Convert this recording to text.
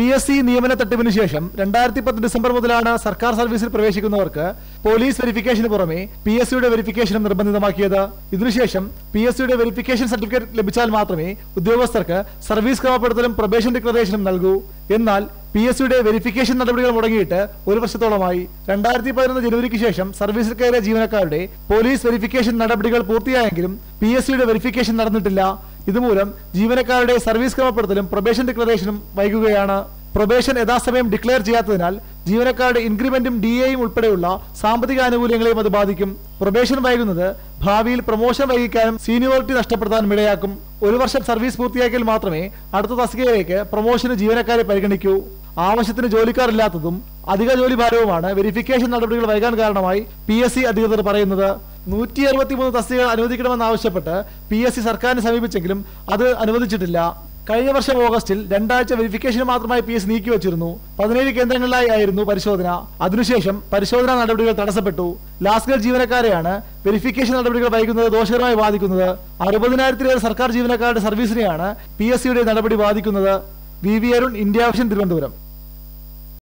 P S C നിയമന തട്ടിപ്പിന് ശേഷം രണ്ടായിരത്തി പത്ത് ഡിസംബർ മുതലാണ് സർക്കാർ സർവീസിൽ പ്രവേശിക്കുന്നവർക്ക് പോലീസ് വെരിഫിക്കേഷന് പുറമെ പി എസ് സിയുടെ വെരിഫിക്കേഷനും നിർബന്ധിതമാക്കിയത്. ഇതിനുശേഷം പി എസ് സിയുടെ വെരിഫിക്കേഷൻ സർട്ടിഫിക്കറ്റ് ലഭിച്ചാൽ മാത്രമേ ഉദ്യോഗസ്ഥർക്ക് സർവീസ് ക്രമപ്പെടുത്തലും പ്രൊബേഷൻ ഡിക്ലറേഷനും നൽകൂ. എന്നാൽ പി എസ് സിയുടെ വെരിഫിക്കേഷൻ നടപടികൾ മുടങ്ങിയിട്ട് ഒരു വർഷത്തോളമായി. രണ്ടായിരത്തി പതിനൊന്ന് ജനുവരിക്ക് ശേഷം സർവീസിൽ കയറിയ ജീവനക്കാരുടെ പോലീസ് വെരിഫിക്കേഷൻ നടപടികൾ പൂർത്തിയായെങ്കിലും പി എസ് സിയുടെ വെരിഫിക്കേഷൻ നടന്നിട്ടില്ല. ഇതുമൂലം ജീവനക്കാരുടെ സർവീസ് ക്രമപ്പെടുത്തലും പ്രൊബേഷൻ ഡിക്ലറേഷനും വൈകുകയാണ്. പ്രൊബേഷൻ യഥാസമയം ഡിക്ലെയർ ചെയ്യാത്തതിനാൽ ജീവനക്കാരുടെ ഇൻക്രിമെന്റും ഡി എയും ഉൾപ്പെടെയുള്ള സാമ്പത്തിക ആനുകൂല്യങ്ങളെയും അത് ബാധിക്കും. പ്രൊബേഷൻ വൈകുന്നത് ഭാവിയിൽ പ്രൊമോഷൻ വൈകിക്കാനും സീനിയോറിറ്റി നഷ്ടപ്പെടുത്താനും ഇടയാക്കും. ഒരു വർഷം സർവീസ് പൂർത്തിയാക്കിയാൽ മാത്രമേ അടുത്ത തസ്തികയിലേക്ക് പ്രൊമോഷന് ജീവനക്കാരെ പരിഗണിക്കൂ. ആവശ്യത്തിന് ജോലിക്കാരില്ലാത്തതും അധിക ജോലി ഭാരവുമാണ് വെരിഫിക്കേഷൻ നടപടികൾ വൈകാൻ കാരണമായി പി അധികൃതർ പറയുന്നത്. നൂറ്റി അറുപത്തിമൂന്ന് തസ്തികകൾ അനുവദിക്കണമെന്നാവശ്യപ്പെട്ട് പി എസ് സി സർക്കാരിനെ സമീപിച്ചെങ്കിലും അത് അനുവദിച്ചിട്ടില്ല. കഴിഞ്ഞ വർഷം ഓഗസ്റ്റിൽ രണ്ടാഴ്ച വെരിഫിക്കേഷന് മാത്രമായി പി എസ് നീക്കി വച്ചിരുന്നു പതിനേഴ് കേന്ദ്രങ്ങളിലായി ആയിരുന്നു പരിശോധന. അതിനുശേഷം പരിശോധനാ നടപടികൾ തടസ്സപ്പെട്ടു. ലാസ്കർ ജീവനക്കാരെയാണ് വെരിഫിക്കേഷൻ നടപടികൾ വൈകുന്നത് ദോഷകരമായി ബാധിക്കുന്നത്. അറുപതിനായിരത്തിലേറെ സർക്കാർ ജീവനക്കാരുടെ സർവീസിനെയാണ് പി എസ് സിയുടെ നടപടി ബാധിക്കുന്നത്. V V Arun India Vision Thiruvananthapuram.